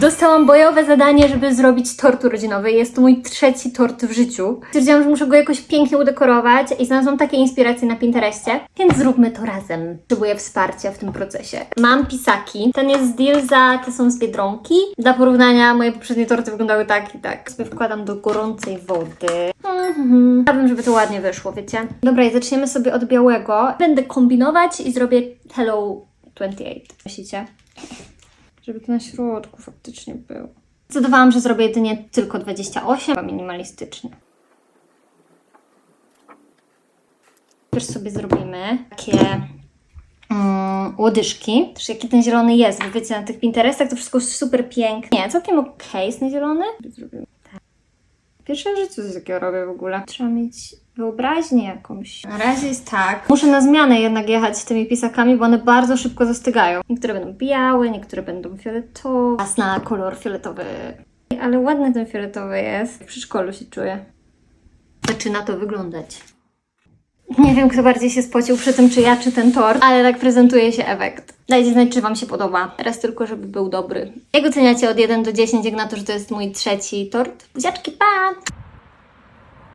Dostałam bojowe zadanie, żeby zrobić tort urodzinowy. Jest to mój trzeci tort w życiu. Stwierdziłam, że muszę go jakoś pięknie udekorować i znalazłam takie inspiracje na Pinterestie, więc zróbmy to razem. Potrzebuję wsparcia w tym procesie. Mam pisaki. Ten jest z Dealza, te są z Biedronki. Dla porównania moje poprzednie torty wyglądały tak i tak. Sobie wkładam do gorącej wody. Mhm. Chciałabym, żeby to ładnie wyszło, wiecie? Dobra, i zaczniemy sobie od białego. Będę kombinować i zrobię Hello 28. Myślicie? Żeby to na środku faktycznie było. Zdecydowałam, że zrobię jedynie tylko 28, chyba minimalistycznie. Też sobie zrobimy takie mm, łodyżki. Też jaki ten zielony jest, bo wiecie, na tych Pinterestach to wszystko super pięknie. Nie, całkiem okej jest ten zielony. Zrobimy Pierwsze w życiu coś takiego robię w ogóle. Trzeba mieć wyobraźnię jakąś. Na razie jest tak. Muszę na zmianę jednak jechać z tymi pisakami, bo one bardzo szybko zastygają. Niektóre będą białe, niektóre będą fioletowe. Jasna kolor fioletowy. Ale ładny ten fioletowy jest. W przedszkolu się czuję. Zaczyna to wyglądać. Nie wiem, kto bardziej się spocił przy tym, czy ja, czy ten tort, ale tak prezentuje się efekt. Dajcie znać, czy Wam się podoba. Teraz tylko, żeby był dobry. Jak oceniacie od 1 do 10, jak na to, że to jest mój trzeci tort? Buziaczki, pa!